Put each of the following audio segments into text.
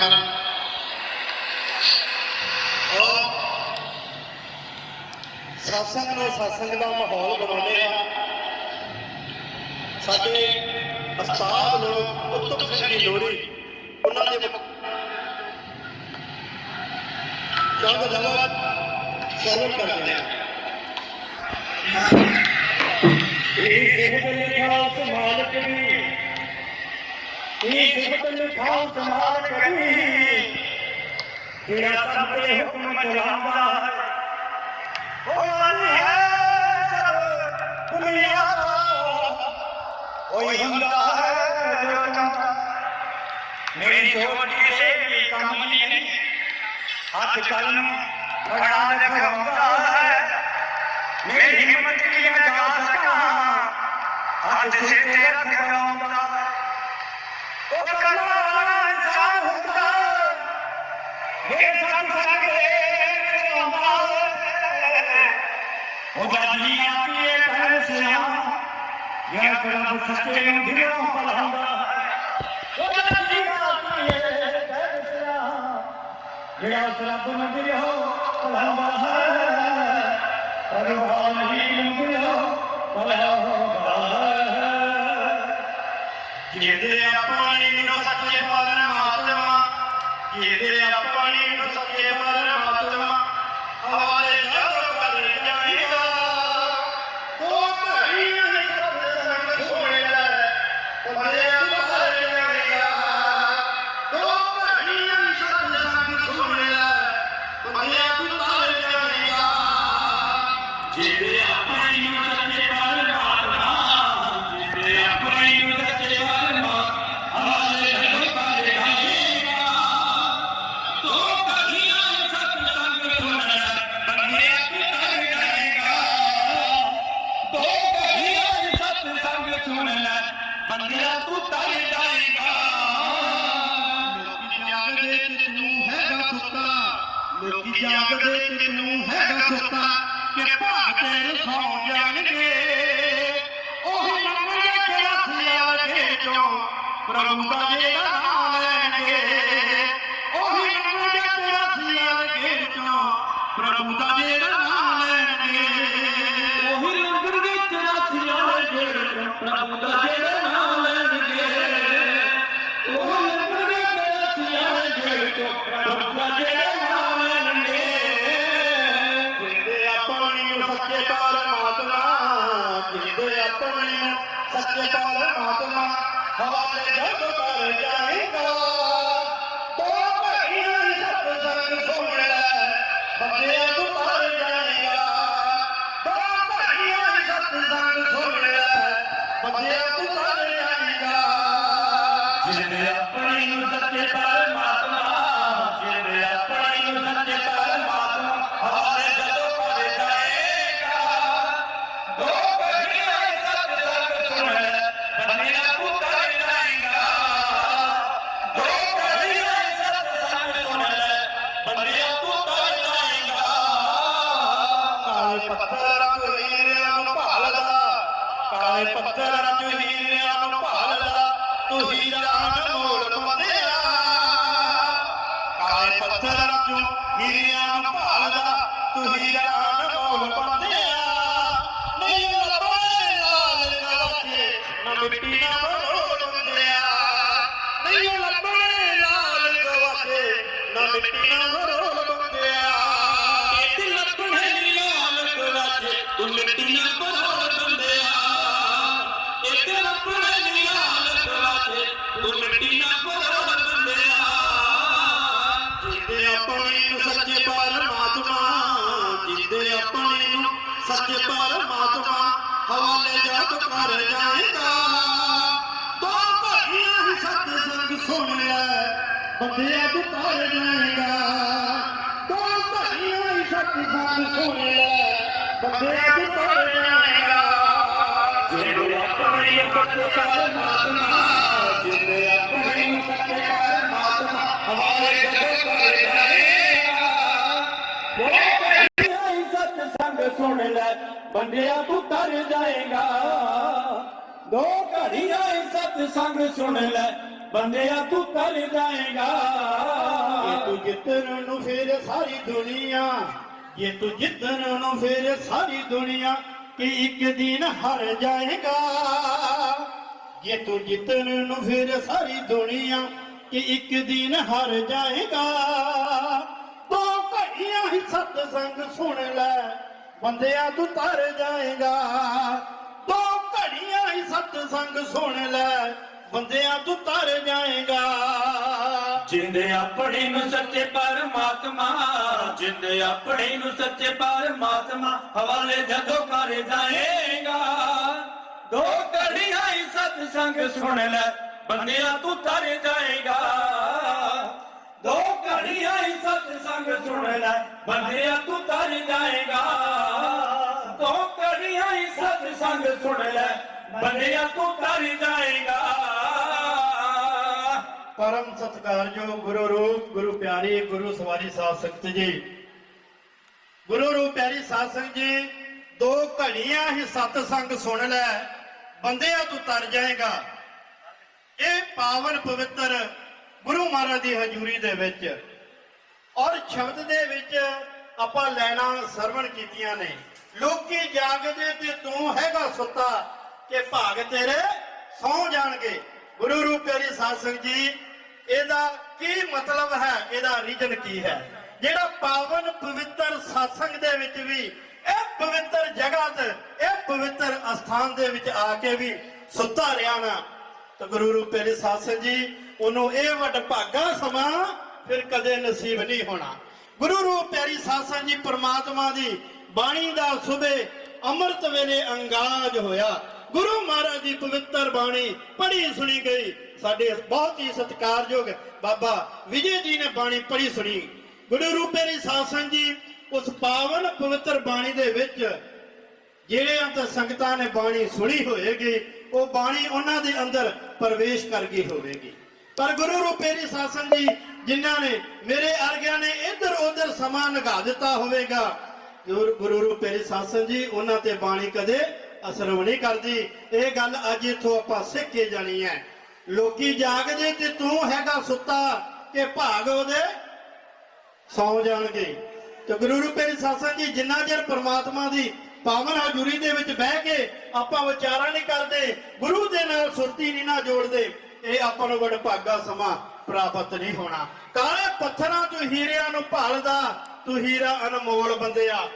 ਕਰਨ ਔਰ ਸਤਸੰਗ ਨੂੰ ਸਤਸੰਗ ਦਾ ਮਾਹੌਲ ਬਣਾਉਂਦੇ ਆ ਸਾਡੇ ਉਸਤਾਦ ਲੋਕ ਉੱਤਮ ਸਿੰਘ ਦੀ ਲੋੜੀ ਉਹਨਾਂ ਦੇ ਮੁਖ- ਚੰਦ ਲਵਤ ਸ਼ਰਮ ਕਰਦੇ ਆ ਇਹ ਸਿਫਤ ਲਿਖਾ ਮਾਲਕ ਮਾਲਕ ਦੀ ਤੇਰਾ ਸਭ ਤੇ ਹੁਕਮ ਚਲਾਉਂਦਾ ਹੈ ਉਹ ਨਹੀਂ ਹੈ ਸਭ ਦੁਨੀਆ ਦਾ ਕੋਈ ਹੁੰਦਾ ਹੈ ਜੋ ਚਾਹੁੰਦਾ ਮੇਰੀ ਸੋਚ ਕਿਸੇ ਵੀ ਕੰਮ ਦੀ ਨਹੀਂ ਹੱਥ ਕਲਮ ਖੜਾ ਦਿਖਾਉਂਦਾ ਹੈ ਮੇਰੀ ਹਿੰਮਤ ਕੀ ਮੈਂ ਜਾ ਸਕਾਂ ਹੱਥ ਸਿਰ ਤੇ ਰੱਖ ਕਰਾਉਂਦਾ ਉਹ ਕਲਾ او کالا والا انسان ہوتا ہے جس طرح سنے ਜਿਹਦੇ ਆਪਣੀ ਨੂੰ ਸੱਚੇ ਪਰਮਾਤਮਾ ਜਿਹਦੇ ਆਪਣੀ ਨੂੰ ਸੱਚੇ ਜਾਗਦੇ ਤੇ ਤੂੰ ਹੈਗਾ ਸੁੱਤਾ ਲੋਕੀ ਜਾਗਦੇ ਤੇ ਤੂੰ ਹੈਗਾ ਸੁੱਤਾ ਕਿ ਭਾਗ ਤੇਰੇ ਸੌ ਜਾਣਗੇ ਉਹ ਲੰਮੇ ਕੇ ਰਸੀਆ ਦੇ ਚੋਂ ਪ੍ਰਭੂ ਦਾ ਜਿਹੜਾ ਨਾਮ ਲੈਣਗੇ ਉਹੀ ਲੰਘਣਗੇ ਤੇਰਾ ਸੀਆਂ ਦੇ ਘੇਰ ਚੋਂ ਪ੍ਰਭੂ ਦਾ ਜਿਹੜਾ ਨਾਮ ਲੈਣਗੇ ਉਹੀ ਲੰਘਣਗੇ ਤੇਰਾ ਸੀਆਂ ਦੇ ਘੇਰ ਚੋਂ ਪ੍ਰਭੂ ਦਾ ਜਿਹੜਾ ਨਾਮ ਲੈਣਗੇ ਉਹੀ ਲੰਘਣਗੇ ਤੇਰਾ ਸੱਚੇ ਪਰਮਾਤਮਾ ਜਿੰਦੇ ਆਪਣੀ ਨੂੰ ਸੱਚੇ ਪਰਮਾਤਮਾ ਹਵਾਲੇ ਜਦ ਕਰ ਜਾਏਗਾ ਬੰਦਿਆ ਤੂੰ ਤਰ ਜਾਏਗਾ ਦੋ ਭਈਆਂ ਹੀ ਸਤ ਸੰਗ ਸੁਣ ਲੈ ਬੰਦਿਆ ਤੂੰ ਤਰ ਜਾਏਗਾ ਜਿੰਦੇ ਆਪਣੀ ਨੂੰ ਸੱਚੇ ਪਰਮਾਤਮਾ ਜਿੰਦੇ ਆਪਣੀ ਨੂੰ ਸੱਚੇ ਪਰਮਾਤਮਾ ਹਵਾਲੇ ਜਦ ਕਰ ਜਾਏਗਾ ਸਤ ਸੰਗ ਸੁਣ ਲੈ ਬੰਦਿਆ ਤੂੰ ਤਰ ਜਾਏਗਾ ਦੋ ਘੜੀਆਂ ਸਤ ਸੰਗ ਸੁਣ ਲੈ ਬੰਦਿਆ ਤੂੰ ਕਰ ਜਾਏਗਾ। ਜੇ ਤੂੰ ਜਿੱਤਣ ਨੂੰ ਫਿਰ ਸਾਰੀ ਦੁਨੀਆ, ਜੇ ਤੂੰ ਜਿੱਤਣ ਨੂੰ ਫਿਰ ਸਾਰੀ ਦੁਨੀਆ ਕਿ ਇੱਕ ਦਿਨ ਹਾਰ ਜਾਏਗਾ। ਜੇ ਤੂੰ ਜਿੱਤਣ ਨੂੰ ਫਿਰ ਸਾਰੀ ਦੁਨੀਆ ਕਿ ਇੱਕ ਦਿਨ ਹਰ ਜਾਏਗਾ। ਦੋ ਘੜੀਆਂ ਹੀ ਸਤ ਸੰਗ ਸੁਣ ਲੈ, ਬੰਦਿਆ ਤੂੰ ਤਰ ਜਾਏਗਾ। ਦੋ ਘੜੀਆਂ ਹੀ ਸਤ ਸੰਗ ਸੁਣ ਲੈ ਬੰਦਿਆਂ ਤੂੰ ਤਰ ਜਾਏਗਾ। ਜਿੰਦੇ ਆਪਣੇ ਨੂੰ ਸੱਚੇ ਪਰਮਾਤਮਾ, ਜਿੰਦੇ ਆਪਣੇ ਨੂੰ ਸੱਚੇ ਪਰਮਾਤਮਾ, ਹਵਾਲੇ ਜਦੋਂ ਕਰ ਜਾਏਗਾ। ਦੋ ਘੜੀਆਂ ਹੀ ਸਤ ਸੰਗ ਸੁਣ ਲੈ, ਬੰਦਿਆਂ ਤੂੰ ਤਰ ਜਾਏਗਾ। ਦੋ ਘੜੀਆਂ ਹੀ ਸਤ ਸੰਗ ਸੁਣ ਲੈ, ਬੰਦਿਆਂ ਤੂੰ ਤਰ ਜਾਏਗਾ। ਦੋ ਘੜੀਆਂ ਹੀ ਸਤ ਸੰਗ ਸੁਣ ਲੈ, ਬੰਦਿਆਂ ਤੂੰ ਤਰ ਜਾਏਗਾ। ਪਰਮ ਸਤਿਕਾਰਯੋਗ ਗੁਰੂ ਰੂਪ, ਗੁਰੂ ਪਿਆਰੀ, ਗੁਰੂ ਸਵਾਰੀ ਸਾਧ ਸੰਗਤ ਜੀ। ਗੁਰੂ ਰੂਪ, ਪਿਆਰੀ ਸਾਧ ਸੰਗਤ ਜੀ, ਦੋ ਘੜੀਆਂ ਹੀ ਸਤ ਸੰਗ ਸੁਣ ਲੈ, ਬੰਦਿਆ ਤੂੰ ਤਰ ਜਾਏਗਾ। ਇਹ ਪਾਵਨ ਪਵਿੱਤਰ ਗੁਰੂ ਮਹਾਰਾਜ ਦੀ ਹਜ਼ੂਰੀ ਦੇ ਵਿੱਚ ਔਰ ਸ਼ਬਦ ਦੇ ਵਿੱਚ ਆਪਾਂ ਲੈਣਾ ਸਰਵਣ ਕੀਤੀਆਂ ਨੇ। ਲੋਕੀ ਜਾਗਦੇ ਤੇ ਤੂੰ ਹੈਗਾ ਸੁੱਤਾ, ਕਿ ਭਾਗ ਤੇਰੇ ਸੌ ਜਾਣਗੇ। ਗੁਰੂ ਰੂਪ, ਪਿਆਰੀ ਸਾਧ ਸੰਗਤ ਜੀ ਇਹਦਾ ਕੀ ਮਤਲਬ ਹੈ? ਇਹਦਾ ਰੀਜਨ ਕੀ ਹੈ? ਜਿਹੜਾ ਪਾਵਨ ਪਵਿੱਤਰ satsang ਦੇ ਵਿੱਚ ਵੀ, ਇਹ ਪਵਿੱਤਰ ਜਗ੍ਹਾ ਤੇ ਇਹ ਪਵਿੱਤਰ ਅਸਥਾਨ ਦੇ ਵਿੱਚ ਆ ਕੇ ਵੀ ਸੁੱਤਾ ਰਿਹਾ ਨਾ, ਤਾਂ ਗੁਰੂ ਰੂਪ ਪਿਆਰੇ ਸਾਧ ਜੀ, ਉਹਨੂੰ ਇਹ ਵੱਡ ਭਾਗਾ ਸਮਾਂ ਫਿਰ ਕਦੇ ਨਸੀਬ ਨਹੀਂ ਹੋਣਾ। ਗੁਰੂ ਰੂਪ ਪਿਆਰੀ ਸਾਧ ਜੀ ਪ੍ਰਮਾਤਮਾ ਦੀ ਬਾਣੀ ਦਾ ਸੁਬੇ ਅੰਮ੍ਰਿਤ ਵੇਲੇ ਅੰਗਾਜ ਹੋਇਆ। ਗੁਰੂ ਮਹਾਰਾਜ ਦੀ ਪਵਿੱਤਰ ਬਾਣੀ ਪੜ੍ਹੀ ਸੁਣੀ ਗਈ। ਸਾਡੇ ਬਹੁਤ ਹੀ ਸਤਿਕਾਰਯੋਗ ਬਾਬਾ ਵਿਜੇ ਜੀ ਨੇ ਬਾਣੀ ਪੜ੍ਹੀ ਸੁਣੀ। ਗੁਰੂ ਰੂਪੇਰੀ ਪਿਆਰੀ ਸਾਧ ਸੰਗਤ ਜੀ ਉਸ ਪਾਵਨ ਪਵਿੱਤਰ ਬਾਣੀ ਦੇ ਵਿੱਚ ਜਿਹੜਿਆਂ ਤਾਂ ਸੰਗਤਾਂ ਨੇ ਬਾਣੀ ਸੁਣੀ ਹੋਏਗੀ, ਉਹ ਬਾਣੀ ਉਹਨਾਂ ਦੇ ਅੰਦਰ ਪ੍ਰਵੇਸ਼ ਕਰ ਗਈ ਹੋਵੇਗੀ। ਪਰ ਗੁਰੂ ਰੂਪੇਰੀ ਸਾਸਨ ਜੀ ਜਿਨ੍ਹਾਂ ਨੇ ਮੇਰੇ ਅਰਗਿਆਂ ਨੇ ਇੱਧਰ ਉੱਧਰ ਸਮਾਂ ਲਗਾ ਦਿੱਤਾ ਹੋਵੇਗਾ, ਗੁਰੂ ਗੁਰੂ ਰੂਪੇਰੀ ਸਾਸਨ ਜੀ ਉਹਨਾਂ ਤੇ ਬਾਣੀ ਕਦੇ ਅਸਰ ਨਹੀਂ ਕਰਦੀ। ਇਹ ਗੱਲ ਅੱਜ ਇਥੋਂ ਆਪਾਂ ਸਿੱਖ ਕੇ ਜਾਣੀ ਹੈ। ਲੋਕੀ ਜਾਗ ਜੇ ਤੇ ਤੂੰ ਹੈਗਾ ਸੁੱਤਾ ਕਿ ਭਾਗ ਉਹਦੇ ਸੌ ਜਾਣਗੇ। ਤੇ ਗੁਰੂ ਰੂਪੇ ਸਾਸਾਂ ਜੀ, ਜਿੰਨਾ ਚਿਰ ਪ੍ਰਮਾਤਮਾ ਦੀ ਪਾਵਨ ਹਜ਼ੂਰੀ ਦੇ ਵਿੱਚ ਬਹਿ ਕੇ ਆਪਾਂ ਵਿਚਾਰਾਂ ਨਹੀਂ ਕਰਦੇ, ਗੁਰੂ ਦੇ ਨਾਲ ਸੁਰਤੀ ਨਹੀਂ ਨਾ ਜੋੜਦੇ, ਇਹ ਆਪਾਂ ਨੂੰ ਬੜ ਭਾਗਾ ਸਮਾਂ ਪ੍ਰਾਪਤ ਨਹੀਂ ਹੋਣਾ। ਕਾਲੇ ਪੱਥਰਾਂ ਤੋਂ ਹੀਰਿਆਂ ਨੂੰ ਭਾਲਦਾ, ਤੂੰ ਹੀਰਾ ਅਨਮੋਲ ਬੰਦਿਆ।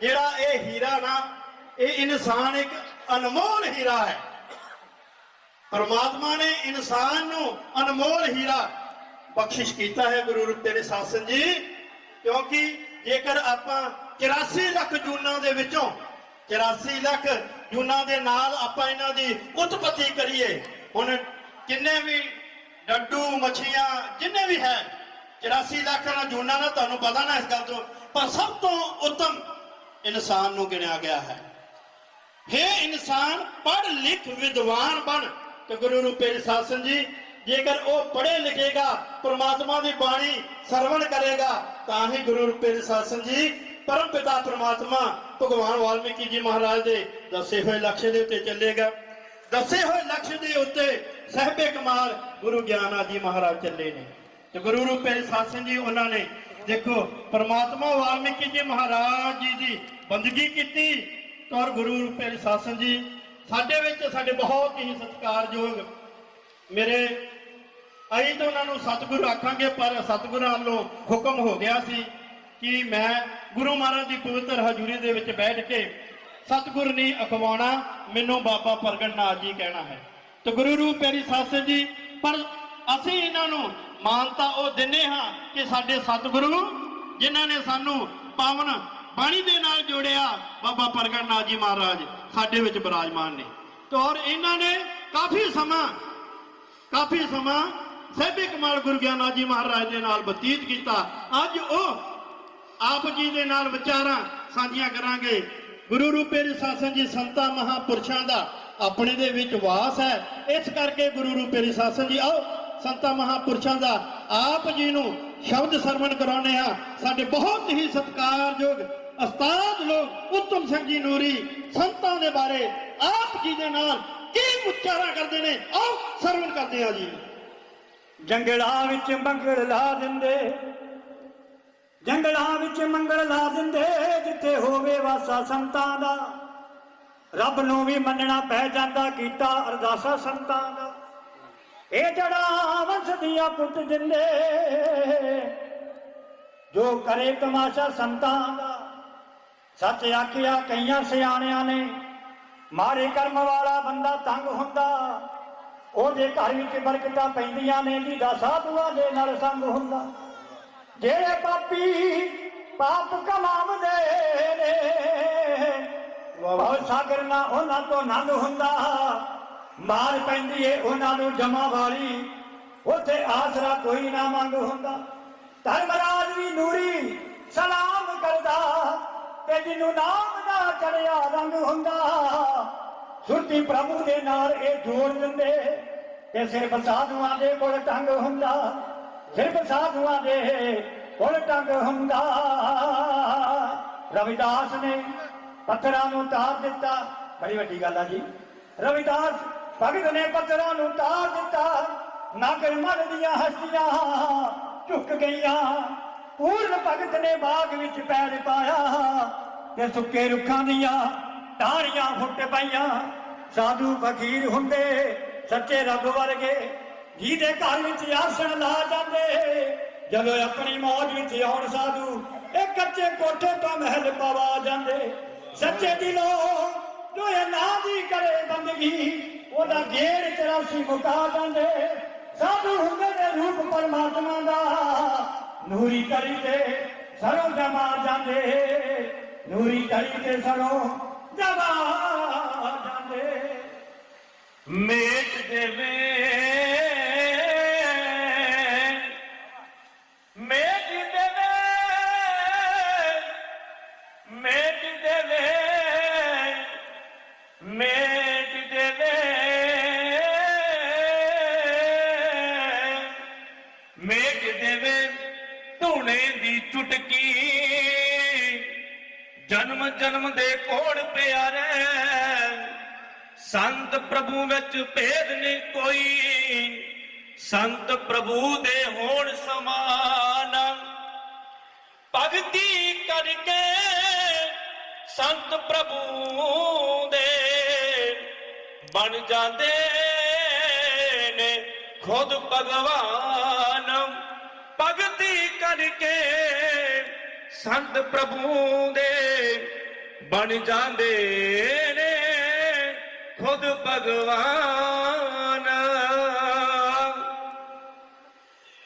ਜਿਹੜਾ ਇਹ ਹੀਰਾ ਨਾ, ਇਹ ਇਨਸਾਨ ਇੱਕ ਅਨਮੋਲ ਹੀਰਾ ਹੈ। ਪਰਮਾਤਮਾ ਨੇ ਇਨਸਾਨ ਨੂੰ ਅਨਮੋਲ ਹੀਰਾ ਬਖਸ਼ਿਸ਼ ਕੀਤਾ ਹੈ ਗੁਰੂ ਰੂਪ ਤੇਰੇ ਸਾਸਨ ਜੀ, ਕਿਉਂਕਿ ਜੇਕਰ ਆਪਾਂ 84 ਲੱਖ ਜੂਨਾਂ ਦੇ ਵਿੱਚੋਂ 84 ਲੱਖ ਜੂਨਾਂ ਦੇ ਨਾਲ ਆਪਾਂ ਇਹਨਾਂ ਦੀ ਉਤਪਤੀ ਕਰੀਏ, ਹੁਣ ਜਿੰਨੇ ਵੀ ਡੱਡੂ, ਮੱਛੀਆਂ, ਜਿੰਨੇ ਵੀ ਹੈ 84 ਲੱਖ ਨਾਲ ਜੂਨਾਂ ਦਾ ਤੁਹਾਨੂੰ ਪਤਾ ਨਾ ਇਸ ਗੱਲ ਤੋਂ, ਪਰ ਸਭ ਤੋਂ ਉੱਤਮ ਇਨਸਾਨ ਨੂੰ ਗਿਣਿਆ ਗਿਆ ਹੈ। ਹੈ ਇਨਸਾਨ ਪੜ੍ਹ ਲਿਖ ਵਿਦਵਾਨ ਬਣ। ਤੇ ਗੁਰੂ ਰੂਪੇ ਸਾਸਨ ਜੀ, ਜੇਕਰ ਉਹ ਪੜ੍ਹੇ ਲਿਖੇਗਾ, ਪ੍ਰਮਾਤਮਾ ਦੀ ਬਾਣੀ ਸਰਵਣ ਕਰੇਗਾ, ਤਾਂ ਹੀ ਗੁਰੂ ਰੂਪੇ ਸਾਸਨ ਜੀ, ਪਰਮ ਪਿਤਾ ਪ੍ਰਮਾਤਮਾ ਭਗਵਾਨ ਵਾਲਮੀਕੀ ਜੀ ਮਹਾਰਾਜ ਦੇ ਦੱਸੇ ਹੋਏ ਲਕਸ਼ ਦੇ ਉੱਤੇ ਚੱਲੇਗਾ। ਦੱਸੇ ਹੋਏ ਲਕਸ਼ ਦੇ ਉੱਤੇ ਸਹਿਬੇ ਕਮਾਲ ਗੁਰੂ ਗਿਆਨਾ ਜੀ ਮਹਾਰਾਜ ਚੱਲੇ ਨੇ। ਤੇ ਗੁਰੂ ਰੂਪੇ ਸਾਸਨ ਜੀ, ਉਹਨਾਂ ਨੇ ਦੇਖੋ, ਪ੍ਰਮਾਤਮਾ ਵਾਲਮੀਕੀ ਜੀ ਮਹਾਰਾਜ ਜੀ ਦੀ ਬੰਦਗੀ ਕੀਤੀ, ਔਰ ਗੁਰੂ ਰੂਪੇ ਸਾਸਨ ਜੀ ਸਾਡੇ ਵਿੱਚ ਸਾਡੇ ਬਹੁਤ ਹੀ ਸਤਿਕਾਰਯੋਗ ਮੇਰੇ, ਅਸੀਂ ਤਾਂ ਉਹਨਾਂ ਨੂੰ ਸਤਿਗੁਰੂ ਆਖਾਂਗੇ, ਪਰ ਸਤਿਗੁਰਾਂ ਵੱਲੋਂ ਹੁਕਮ ਹੋ ਗਿਆ ਸੀ ਕਿ ਮੈਂ ਗੁਰੂ ਮਹਾਰਾਜ ਦੀ ਪਵਿੱਤਰ ਹਜ਼ੂਰੀ ਦੇ ਵਿੱਚ ਬੈਠ ਕੇ ਸਤਿਗੁਰ ਨਹੀਂ ਅਖਵਾਉਣਾ, ਮੈਨੂੰ ਬਾਬਾ ਪ੍ਰਗਟ ਨਾਥ ਜੀ ਕਹਿਣਾ ਹੈ। ਤੇ ਗੁਰੂ ਰੂਪ ਪਿਆਰੀ ਸਾਸਨ ਜੀ, ਪਰ ਅਸੀਂ ਇਹਨਾਂ ਨੂੰ ਮਾਨਤਾ ਉਹ ਦਿੰਨੇ ਹਾਂ ਕਿ ਸਾਡੇ ਸਤਿਗੁਰੂ, ਜਿਨ੍ਹਾਂ ਨੇ ਸਾਨੂੰ ਪਾਵਨ ਬਾਣੀ ਦੇ ਨਾਲ ਜੋੜਿਆ ਬਾਬਾ ਪ੍ਰਗਟ ਨਾਥ ਜੀ ਮਹਾਰਾਜ ਸਾਡੇ ਵਿੱਚ ਬਿਰਾਜਮਾਨ ਨੇ। ਤੇ ਔਰ ਇਹਨਾਂ ਨੇ ਕਾਫੀ ਸਮਾਂ ਕਾਫੀ ਸਮਾਂ ਸਹਿਬੇ ਕਮਾਲ ਗੁਰੂ ਗਿਆਨਾ ਜੀ ਮਹਾਰਾਜ ਦੇ ਨਾਲ ਬਤੀਤ ਕੀਤਾ। ਅੱਜ ਉਹ ਆਪ ਜੀ ਦੇ ਨਾਲ ਵਿਚਾਰਾਂ ਸਾਂਝੀਆਂ ਕਰਾਂਗੇ। ਗੁਰੂ ਰੂਪੇ ਦੇ ਸਾਸਨ ਜੀ ਸੰਤਾਂ ਮਹਾਪੁਰਸ਼ਾਂ ਦਾ ਆਪਣੇ ਦੇ ਵਿੱਚ ਵਾਸ ਹੈ। ਇਸ ਕਰਕੇ ਗੁਰੂ ਰੂਪੇ ਦੇ ਸਾਸਨ ਜੀ, ਆਓ ਸੰਤਾਂ ਮਹਾਪੁਰਸ਼ਾਂ ਦਾ ਆਪ ਜੀ ਨੂੰ ਸ਼ਬਦ ਸਰਵਣ ਕਰਾਉਣੇ ਆ ਸਾਡੇ ਬਹੁਤ ਹੀ ਸਤਿਕਾਰਯੋਗ ਉਸਤਾਦ ਲੋਕ ਉੱਤਮ ਸਿੰਘ ਜੀ ਨੂਰੀ, ਸੰਤਾਂ ਦੇ ਬਾਰੇ ਆਪ ਜੀ ਦੇ ਨਾਲ ਕੀ ਉਚਾਰਾ ਕਰਦੇ ਨੇ, ਆਓ ਸਰਵਣ ਕਰਦੇ ਆ ਜੀ। ਜੰਗਲਾਂ ਵਿੱਚ ਮੰਗਲ ਲਾ ਦਿੰਦੇ, ਜੰਗਲਾਂ ਵਿੱਚ ਮੰਗਲ ਲਾ ਦਿੰਦੇ, ਜਿੱਥੇ ਹੋਵੇ ਵਾਸਾ ਸੰਤਾਂ ਦਾ। ਰੱਬ ਨੂੰ ਵੀ ਮੰਨਣਾ ਪੈ ਜਾਂਦਾ, ਕੀਤਾ ਅਰਦਾਸਾ ਸੰਤਾਂ ਦਾ। ਇਹ ਜੜਾ ਵਸਦੀਆਂ ਪੁੱਟ ਦਿੰਦੇ, ਜੋ ਕਰੇ ਤਮਾਸ਼ਾ ਸੰਤਾਂ ਦਾ। ਸੱਚ ਆਖਿਆ ਕਈਆਂ ਸਿਆਣਿਆਂ ਨੇ ਮਾਰੇ ਕਰਮ ਵਾਲਾ ਬੰਦਾ ਤੰਗ ਹੁੰਦਾ। ਉਹਦੇ ਘਰ ਵਿੱਚ ਬਰਕਤਾਂ ਪੈਂਦੀਆਂ ਨੇ ਜਿਹਦਾ ਸਾਧੂਆਂ ਦੇ ਨਾਲ ਸੰਗ ਹੁੰਦਾ। ਜਿਹੜੇ ਪਾਪੀ ਪਾਪ ਕਮਾਉਂਦੇ ਨੇ ਬਹੁਤ ਸਾਗਰ ਨਾ ਉਹਨਾਂ ਤੋਂ ਨੰਦ ਹੁੰਦਾ। ਮਾਰ ਪੈਂਦੀ ਏ ਉਹਨਾਂ ਨੂੰ ਜਮਾ ਵਾਲੀ। ਉੱਥੇ ਆਸਰਾ ਕੋਈ ਨਾ ਮੰਗ ਹੁੰਦਾ। ਧਰਮਰਾਜ ਵੀ ਨੂਰੀ ਸਲਾਮ ਕਰਦਾ। ਤੇ ਜਿਹਨੂੰ ਨਾਮ ਦਾ ਚੜਿਆ ਰੰਗ ਹੁੰਦਾ, ਸੁਰਤੀ ਪ੍ਰਭੂ ਦੇ ਨਾਲ ਇਹ ਜੋੜ ਦਿੰਦੇ ਤੇ ਸਿਰਫ ਸਾਧੂਆਂ ਦੇ ਕੋਲ ਟੰਗ ਹੁੰਦਾ, ਸਿਰਫ ਸਾਧੂਆਂ ਦੇ ਕੋਲ ਟੰਗ ਹੁੰਦਾ। ਰਵਿਦਾਸ ਨੇ ਪੱਥਰਾਂ ਨੂੰ ਤਾਰ ਦਿੱਤਾ। ਬੜੀ ਵੱਡੀ ਗੱਲ ਆ ਜੀ। ਰਵਿਦਾਸ ਭਗਤ ਨੇ ਪੱਥਰਾਂ ਨੂੰ ਤਾਰ ਦਿੱਤਾ। ਨਾਗਰ ਮਨ ਦੀਆਂ ਹਸਤੀਆਂ ਝੁਕ ਗਈਆਂ। ਪੂਰਨ ਭਗਤ ਨੇ ਬਾਗ ਵਿੱਚ ਪੈਰ ਪਾਇਆ ਤੇ ਸੁੱਕੇ ਰੁੱਖਾਂ ਦੀਆਂ ਟਾਹਣੀਆਂ ਫੁੱਟ ਪਈਆਂ। ਸਾਧੂ ਫਕੀਰ ਹੁੰਦੇ, ਸੱਚੇ ਰੱਬ ਵਰਗੇ, ਜਿਹਦੇ ਘਰ ਵਿੱਚ ਆਸਣ ਲਾ ਜਾਂਦੇ। ਜਦੋਂ ਆਪਣੀ ਮੌਜ ਵਿੱਚ ਆਉਣ ਸਾਧੂ, ਇਹ ਕੱਚੇ ਕੋਠੇ ਤੋਂ ਮਹਿਲ ਪਵਾ ਜਾਂਦੇ। ਸੱਚੇ ਦਿਲੋਂ ਜੋ ਇਹ ਨਾ ਦੀ ਕਰੇ ਬੰਦਗੀ, ਉਹਦਾ ਗੇੜ 84 ਮੁਕਾ ਜਾਂਦੇ। ਸਾਧੂ ਹੁੰਦੇ ਨੇ ਰੂਪ ਪਰਮਾਤਮਾ ਦਾ ਨੂਰੀ ਕਰੀ ਤੇ ਸਰੋਂ ਜਮਾ ਜਾਂਦੇ। ਨੂਰੀ ਕਰੀ ਤੇ ਸਰੋਂ ਜਮਾ ਜਾਂਦੇ। ਮੇਟ ਦੇਵੇ ਜਨਮ ਦੇ ਕੋੜ ਪਿਆਰੇ? ਸੰਤ ਪ੍ਰਭੂ ਵਿੱਚ ਭੇਦ ਨਹੀਂ ਕੋਈ। ਸੰਤ ਪ੍ਰਭੂ ਦੇ ਹੋਣ ਸਮਾਨ। ਭਗਤੀ ਕਰਕੇ ਸੰਤ ਪ੍ਰਭੂ ਦੇ ਬਣ ਜਾਂਦੇ ਨੇ ਖੁਦ ਭਗਵਾਨ। ਭਗਤੀ ਕਰਕੇ ਸੰਤ ਪ੍ਰਭੂ ਦੇ ਬਣ ਜਾਂਦੇ ਨੇ ਖੁਦ ਭਗਵਾਨ।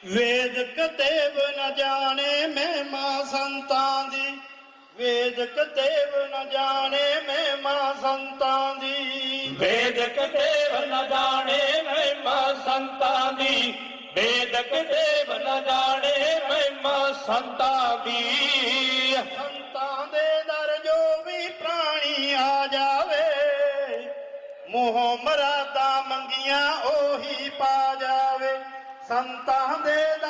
ਵੇਦ ਕਤੇਬ ਨ ਜਾਣੇ ਮਹਿਮਾ ਸੰਤਾਂ ਦੀ। ਵੇਦ ਕਤੇਬ ਨ ਜਾਣੇ ਮਹਿਮਾ ਸੰਤਾਂ ਦੀ। ਵੇਦਕ ਦੇਵ ਨ ਜਾਣੇ ਮਹਿਮਾ ਸੰਤਾਂ ਦੀ। ਵੇਦਕ ਦੇਵ ਨ ਜਾਣੇ ਮਹਿਮਾ ਸੰਤਾਂ ਦੀ। ਮੋਹ ਮਰਾਦਾ ਮੰਗੀਆਂ ਉਹੀ ਪਾ ਜਾਵੇ। ਸੰਤਾਂ ਦੇ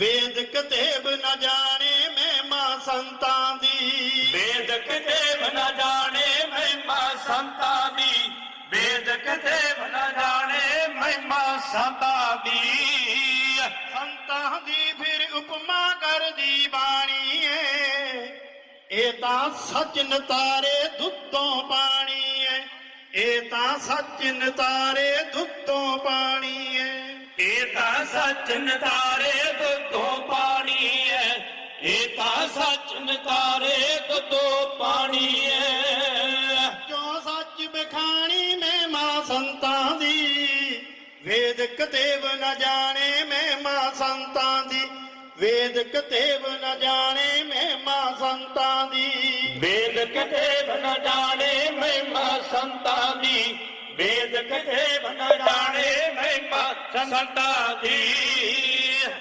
ਵੇਦ ਕਤੇਬ ਨ ਜਾਣੇ ਮਹਿਮਾ ਸੰਤਾਂ ਦੀ। ਵੇਦਕ ਦੇਵ ਨ ਜਾਣੇ ਮਹਿਮਾ ਸੰਤਾਂ ਦੀ। ਵੇਦਕ ਦੇਵ ਨ ਜਾਣੇ ਮਹਿਮਾ ਸੰਤਾਂ ਦੀ। ਸੰਤਾਂ ਦੀ ਫਿਰ ਉਪਮਾ ਕਰਦੀ ਬਾਣੀ ਏ ਇਹ ਤਾਂ ਸੱਚ ਨਤਾਰੇ ਦੁੱਧੋਂ ਪਾਣੀ ਏ ਇਹ ਤਾਂ ਸੱਚ ਨਤਾਰੇ ਦੁੱਧੋਂ ਪਾਣੀ ਏ ਇਹ ਤਾਂ ਸੱਚ ਨਤਾਰੇ ਸੱਚ ਨਤਾਰੇ ਦੁੱਧੋਂ ਪਾਣੀ ਹੈ ਜੋ ਸੱਚ ਬਖਾਣੀ ਮਹਿਮਾ ਸੰਤਾਂ ਦੀ? ਵੇਦ ਕਤੇਬ ਨ ਜਾਣੇ ਮਹਿਮਾ ਸੰਤਾਂ ਦੀ। ਵੇਦ ਕਤੇਬ ਨ ਜਾਣੇ ਮਹਿਮਾ ਸੰਤਾਂ ਦੀ। ਵੇਦ ਕਤੇਬ ਨ ਜਾਣੇ ਮਹਿਮਾ ਸੰਤਾਂ ਦੀ। ਵੇਦ ਕਤੇਬ ਨ ਜਾਣੇ ਮਹਿਮਾ ਸੰਤਾਂ ਦੀ।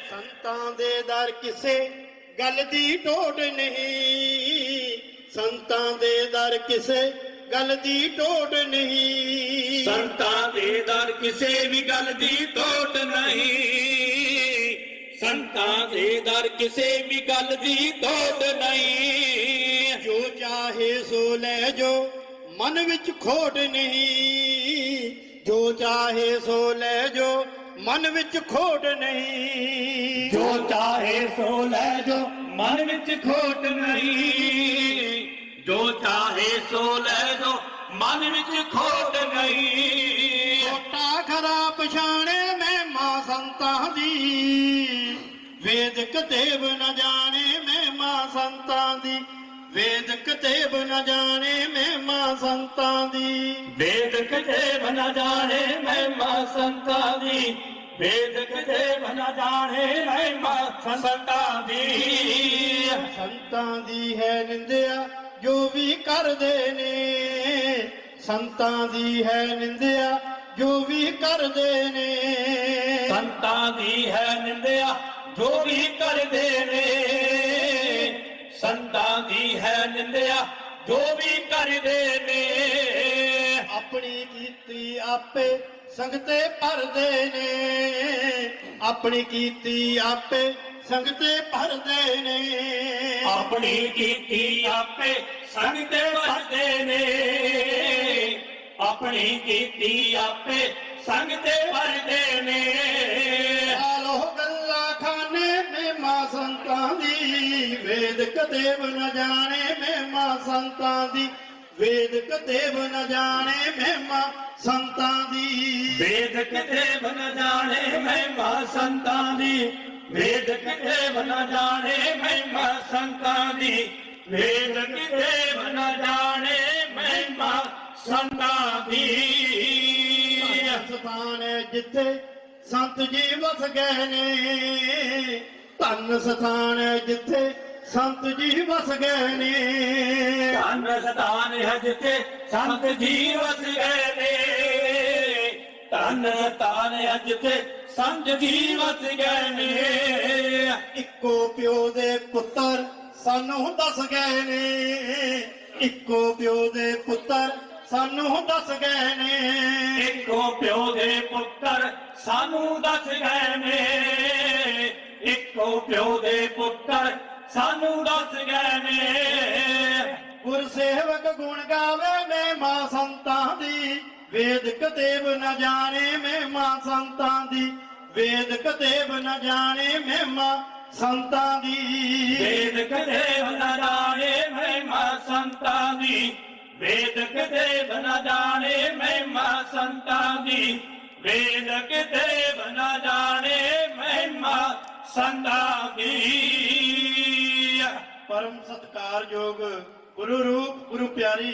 ਸੰਤਾਂ ਦੇ ਦਰ ਕਿਸੇ ਗੱਲ ਦੀ ਟੋਟ ਨਹੀਂ। ਸੰਤਾਂ ਦੇ ਦਰ ਕਿਸੇ ਗੱਲ ਦੀ ਟੋਟ ਨਹੀਂ। ਸੰਤਾਂ ਦੇ ਦਰ ਕਿਸੇ ਵੀ ਗੱਲ ਦੀ ਟੋਟ ਨਹੀਂ। ਸੰਤਾਂ ਦੇ ਦਰ ਕਿਸੇ ਵੀ ਗੱਲ ਦੀ ਟੋਟ ਨਹੀਂ। ਜੋ ਚਾਹੇ ਸੋ ਲੈ ਜੋ ਮਨ ਵਿੱਚ ਖੋਟ ਨਹੀਂ। ਜੋ ਚਾਹੇ ਸੋ ਲੈ ਜੋ ਮਨ ਵਿੱਚ ਖੋਟ ਨਹੀਂ। ਜੋ ਚਾਹੇ ਸੋ ਲੈ ਜੋ ਮਨ ਵਿੱਚ ਖੋਟ ਨਹੀਂ। ਜੋ ਚਾਹੇ ਸੋ ਲੈ ਜੋ ਮਨ ਵਿੱਚ ਖੋਟ ਨਹੀਂ। ਛੋਟਾ ਖਰਾ ਪਛਾਣੇ ਮੈਂ ਮਾਂ ਸੰਤਾਂ ਦੀ। ਵੇਦਕ ਦੇਵ ਨ ਜਾਣੇ ਮੈਂ ਮਾਂ ਸੰਤਾਂ ਦੀ। ਵੇਦਕ ਦੇਵ ਨ ਜਾਣੇ ਮੈਂ ਮਾਂ ਸੰਤਾਂ ਦੀ। ਵੇਦਕ ਦੇਵ ਨ ਜਾਣੇ ਮਹਿਮਾ ਸੰਤਾਂ ਦੀ। ਵੇਦਕ ਦੇਵ ਨ ਜਾਣੇ ਮਹਿਮਾ ਸੰਤਾਂ ਦੀ। ਸੰਤਾਂ ਦੀ ਹੈ ਨਿੰਦਿਆ ਜੋ ਵੀ ਕਰਦੇ ਨੇ। ਸੰਤਾਂ ਦੀ ਹੈ ਨਿੰਦਿਆ ਜੋ ਵੀ ਕਰਦੇ ਨੇ। ਸੰਤਾਂ ਦੀ ਹੈ ਨਿੰਦਿਆ ਜੋ ਵੀ ਕਰਦੇ ਨੇ। ਸੰਤਾਂ ਦੀ ਹੈ ਨਿੰਦਿਆ ਜੋ ਵੀ ਕਰਦੇ ਨੇ। ਆਪਣੀ ਕੀਤੀ ਆਪੇ ਸੰਗਤੇ ਭਰਦੇ ਨੇ। ਆਪਣੀ ਕੀਤੀ ਆਪੇ ਸੰਗਤੇ ਭਰਦੇ ਨੇ। ਆਪਣੀ ਕੀਤੀ ਆਪੇ ਸੰਗ ਤੇ ਭਰਦੇ ਨੇ। ਆਪਣੀ ਕੀਤੀ ਆਪੇ ਸੰਗ ਤੇ ਭਰਦੇ ਨੇ। ਦੀ ਵੇਦਕ ਦੇਵ ਨ ਜਾਣੇ ਮੇ ਮਾਂ ਸੰਤਾਂ ਦੀ। ਵੇਦਕ ਦੇਵ ਨ ਜਾਣੇ ਮੇ ਮਾਂ ਸੰਤਾਂ ਦੀ। ਵੇਦਕ ਦੇਵ ਨ ਜਾਣੇ ਮਹਿਮਾ ਸੰਤਾਂ ਦੀ। ਵੇਦਕ ਦੇਵ ਨ ਜਾਣੇ ਮਹਿਮਾ ਸੰਤਾਂ ਦੀ। ਵੇਦਕ ਦੇਵ ਨ ਜਾਣੇ ਮਹਿਮਾ ਸੰਤਾਂ ਦੀ। ਸਥਾਨ ਹੈ ਜਿੱਥੇ ਸੰਤ ਜੀ ਵਸ ਗਏ ਨੇ। ਧੰਨ ਸਥਾਨ ਹੈ ਜਿੱਥੇ ਸੰਤ ਜੀ ਵਸ ਗਏ ਨੇ। ਧੰਨ ਸਤਾਨ ਹੈ ਜਿੱਥੇ ਸੰਤ ਜੀ ਵਸ ਗਏ ਨੇ। ਧੰਨ ਸਤਾਨ ਹੈ ਜਿੱਥੇ ਸੰਤ ਜੀ ਵਸ ਗਏ ਨੇ। ਇੱਕੋ ਪਿਓ ਦੇ ਪੁੱਤਰ ਸਾਨੂੰ ਦੱਸ ਗਏ ਨੇ। ਇੱਕੋ ਪਿਓ ਦੇ ਪੁੱਤਰ ਸਾਨੂੰ ਦੱਸ ਗਏ ਨੇ। ਇੱਕੋ ਪਿਓ ਦੇ ਪੁੱਤਰ ਸਾਨੂੰ ਦੱਸ ਗਏ ਨੇ। ਇੱਕੋ ਪਿਓ ਦੇ ਪੁੱਤਰ ਸਾਨੂੰ ਦੱਸ ਗਏ ਨੇ। ਗੁਰ ਸੇਵਕ ਗੁਣ ਗਾਵੇ ਮੈਂ ਮਾਂ ਸੰਤਾਂ ਦੀ। ਵੇਦਕ ਦੇਵ ਨ ਜਾਣੇ ਮੈਂ ਮਾਂ ਸੰਤਾਂ ਦੀ। ਵੇਦਕ ਦੇਵ ਨ ਜਾਣੇ ਮੈਂ ਮਾਂ ਸੰਤਾਂ ਦੀ। ਵੇਦਕ ਦੇਵ ਨ ਜਾਣੇ ਮਹਿਮਾ ਸੰਤਾਂ ਦੀ। ਵੇਦਕ ਦੇਵ ਨ ਜਾਣੇ ਮਹਿਮਾ ਸੰਤਾਂ ਦੀ। ਵੇਦਕ ਦੇਵ ਨ ਜਾਣੇ ਮਹਿਮਾ ਸੰਤਾਂ ਦੀ। ਪਰਮ ਸਤਕਾਰਯੋਗ ਗੁਰੂ ਰੂਪ ਗੁਰੂ ਪਿਆਰੀ